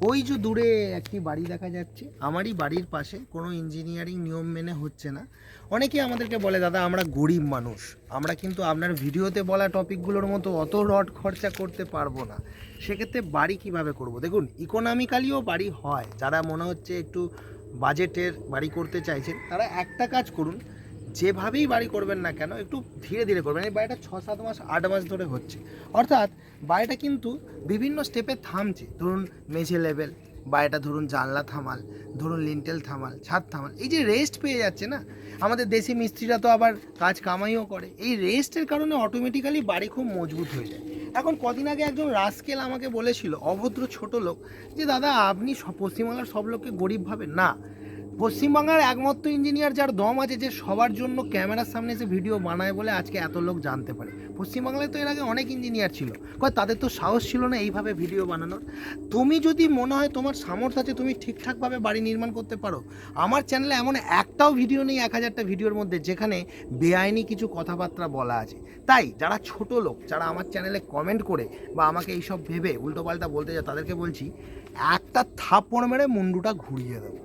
ওই যে দূরে একটি বাড়ি দেখা যাচ্ছে। আমারই বাড়ির পাশে কোনো ইঞ্জিনিয়ারিং নিয়ম মেনে হচ্ছে না। অনেকে আমাদেরকে বলে, দাদা, আমরা গরিব মানুষ। আমরা কিন্তু আপনার ভিডিওতে বলা টপিকগুলোর মতো অত রড খরচা করতে পারব না। সেক্ষেত্রে বাড়ি কীভাবে করব? দেখুন ইকোনমিক্যালিও বাড়ি হয়। যারা মনে হচ্ছে একটু বাজেটের বাড়ি করতে চাইছেন, তারা একটা কাজ করুন। যেভাবেই বাড়ি করবেন না কেন, একটু ধীরে ধীরে করবেন। এই বাড়িটা ছ, সাত মাস, আট মাস ধরে হচ্ছে। অর্থাৎ বাড়িটা কিন্তু বিভিন্ন স্টেপে থামছে। ধরুন মেঝে লেভেল বাড়িটা ধরুন জানলা থামাল, ধরুন লিন্টেল থামাল, ছাদ থামাল। এই যে রেস্ট পেয়ে যাচ্ছে না, আমাদের দেশি মিস্ত্রিরা তো আবার কাজ কামাইও করে। এই রেস্টের কারণে অটোমেটিক্যালি বাড়ি খুব মজবুত হয়ে যায়। এখন কদিন আগে একজন রাস্কেল আমাকে বলেছিল, অভদ্র ছোট লোক, যে, দাদা, আপনি পশ্চিমবাংলার সব লোককে গরিব ভাবেন? না পশ্চিমবাংলার একমাত্র ইঞ্জিনিয়ার যার দম আছে যে সবার জন্য ক্যামেরার সামনে এসে ভিডিও বানায় বলে আজকে এত লোক জানতে পারে। পশ্চিমবাংলায় তো এর আগে অনেক ইঞ্জিনিয়ার ছিল। কয়, তাদের তো সাহস ছিল না এইভাবে ভিডিও বানানোর। তুমি যদি মনে হয় তোমার সামর্থ্য আছে, তুমি ঠিকঠাকভাবে বাড়ি নির্মাণ করতে পারো। আমার চ্যানেলে এমন একটাও ভিডিও নেই, এক হাজারটা ভিডিওর মধ্যে, যেখানে বেআইনি কিছু কথাবার্তা বলা আছে। তাই যারা ছোট লোক, যারা আমার চ্যানেলে কমেন্ট করে বা আমাকে এইসব ভেবে উল্টোপাল্টা বলতে যায়, তাদেরকে বলছি, একটা থাপ্পড় মেরে মুন্ডুটা ঘুরিয়ে দেবো।